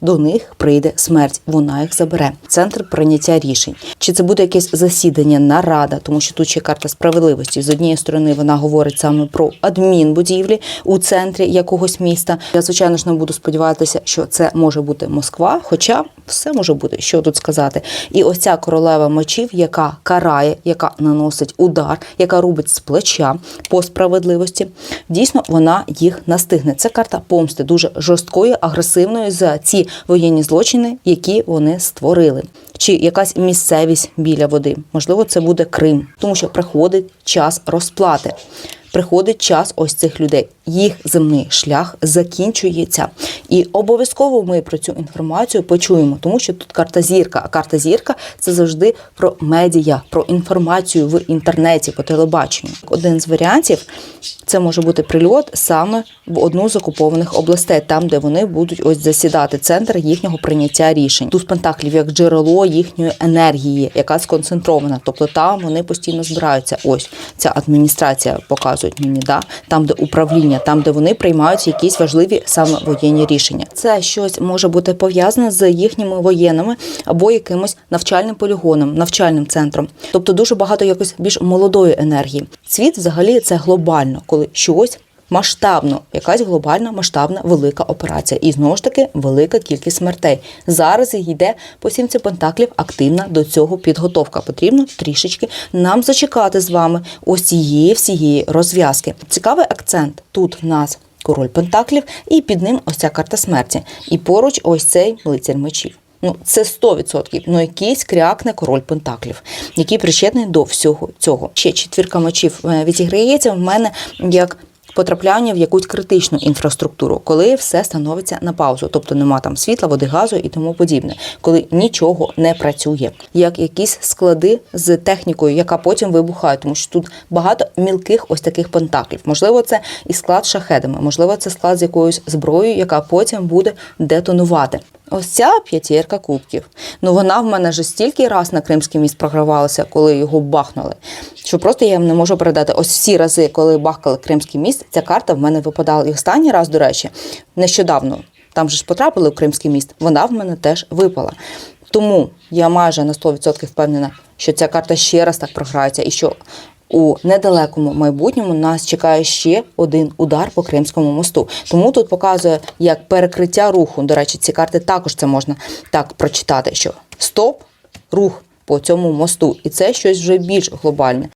До них прийде смерть, вона їх забере. Центр прийняття рішень. Чи це буде якесь засідання, нарада, тому що тут ще карта справедливості. З однієї сторони вона говорить саме про адмінбудівлі у центрі якогось міста. Я звичайно ж не буду сподіватися, що це може бути Москва, хоча все може бути, що тут сказати. І ось ця королева мечів, яка карає, яка наносить удар, яка робить з плеча по справедливості. Дійсно, вона їх настигне. Це карта помсти дуже жорсткої, агресивної за ці воєнні злочини, які вони створили. Чи якась місцевість біля води, можливо, це буде Крим, тому що приходить час розплати. Приходить час ось цих людей. Їх земний шлях закінчується. І обов'язково ми про цю інформацію почуємо, тому що тут карта зірка. А карта зірка це завжди про медіа, про інформацію в інтернеті, по телебаченню. Один з варіантів це може бути прильот саме в одну з окупованих областей, там, де вони будуть ось засідати центр їхнього прийняття рішень. Туз пентаклів як джерело їхньої енергії, яка сконцентрована. Тобто там вони постійно збираються. Ось ця адміністрація показують мені, да там, де управління, там, де вони приймають якісь важливі саме воєнні рішення. Це щось може бути пов'язане з їхніми воєнними або якимось навчальним полігоном, навчальним центром. Тобто дуже багато якось більш молодої енергії. Світ взагалі це глобально, коли щось. Масштабно, якась глобальна масштабна велика операція, і знову ж таки велика кількість смертей. Зараз йде по сімці пентаклів активна до цього підготовка. Потрібно трішечки нам зачекати з вами ось цієї всієї розв'язки. Цікавий акцент тут в нас король пентаклів, і під ним ось ця карта смерті. І поруч ось цей лицар мечів. Ну, це 100%. Ну, якийсь крякне король пентаклів, який причетний до всього цього. Ще четвірка мечів е, відіграється в мене як. Потрапляння в якусь критичну інфраструктуру, коли все становиться на паузу, тобто нема там світла, води, газу і тому подібне, коли нічого не працює, як якісь склади з технікою, яка потім вибухає, тому що тут багато мілких ось таких пентаклів. Можливо, це і склад з шахедами, можливо, це склад з якоюсь зброєю, яка потім буде детонувати. Ось ця п'ятірка кубків. Ну вона в мене вже стільки раз на Кримський міст програвалася, коли його бахнули. Що просто я вам не можу передати. Ось всі рази, коли бахкали Кримський міст, ця карта в мене випадала. І останній раз, до речі, нещодавно. Там же ж потрапили в Кримський міст, вона в мене теж випала. Тому я майже на 100% впевнена, що ця карта ще раз так програється, і що у недалекому майбутньому нас чекає ще один удар по Кримському мосту. Тому тут показує як перекриття руху. До речі, ці карти також це можна так прочитати, що стоп, рух по цьому мосту, і це щось вже більш глобальне.